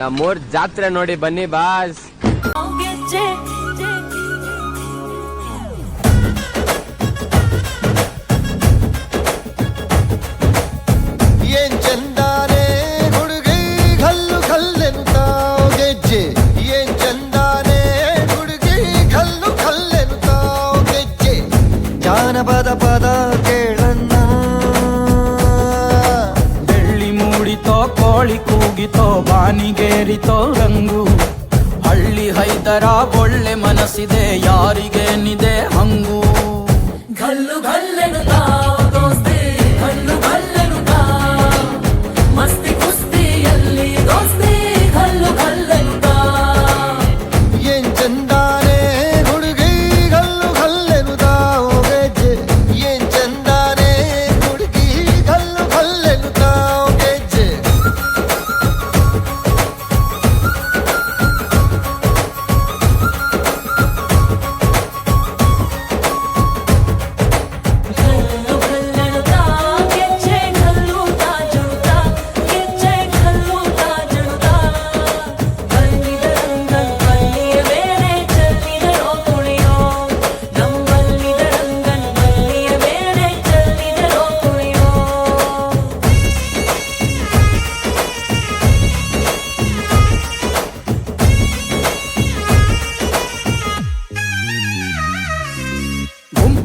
ನಮ್ಮೂರ್ ಜಾತ್ರೆ ನೋಡಿ ಬನ್ನಿ ಬಾಸ್ ಗೆಜ್ಜೆ ಏನ್ ಚಂದಾನೆ ಹುಡುಗಿ ಕಲ್ಲು ಕಲ್ಲೆನುತ್ತಾವ್ ಗೆಜ್ಜೆ ಏನ್ ಚಂದಾನೆ ಹುಡುಗಿ ಕಲ್ಲು ಕಲ್ಲೆನುತ್ತಾವ್ ಗೆಜ್ಜೆ ಜಾನಪದ ಪದ ಕೇಳಣ್ಣ ಮೂಡಿತೋ ಕೋಳಿ ಕೂಗಿತೋ ಬಾನಿಗೇರಿತೋ ರಂಗು. ಹಳ್ಳಿ ಹೈದರ ಒಳ್ಳೆ ಮನಸ್ಸಿದೆ ಯಾರಿಗೇನಿದೆ ಹಂಗು.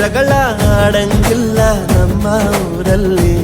ಜಗಳ ಆಡಂಗಿಲ್ಲ ನಮ್ಮ ಊರಲ್ಲಿ.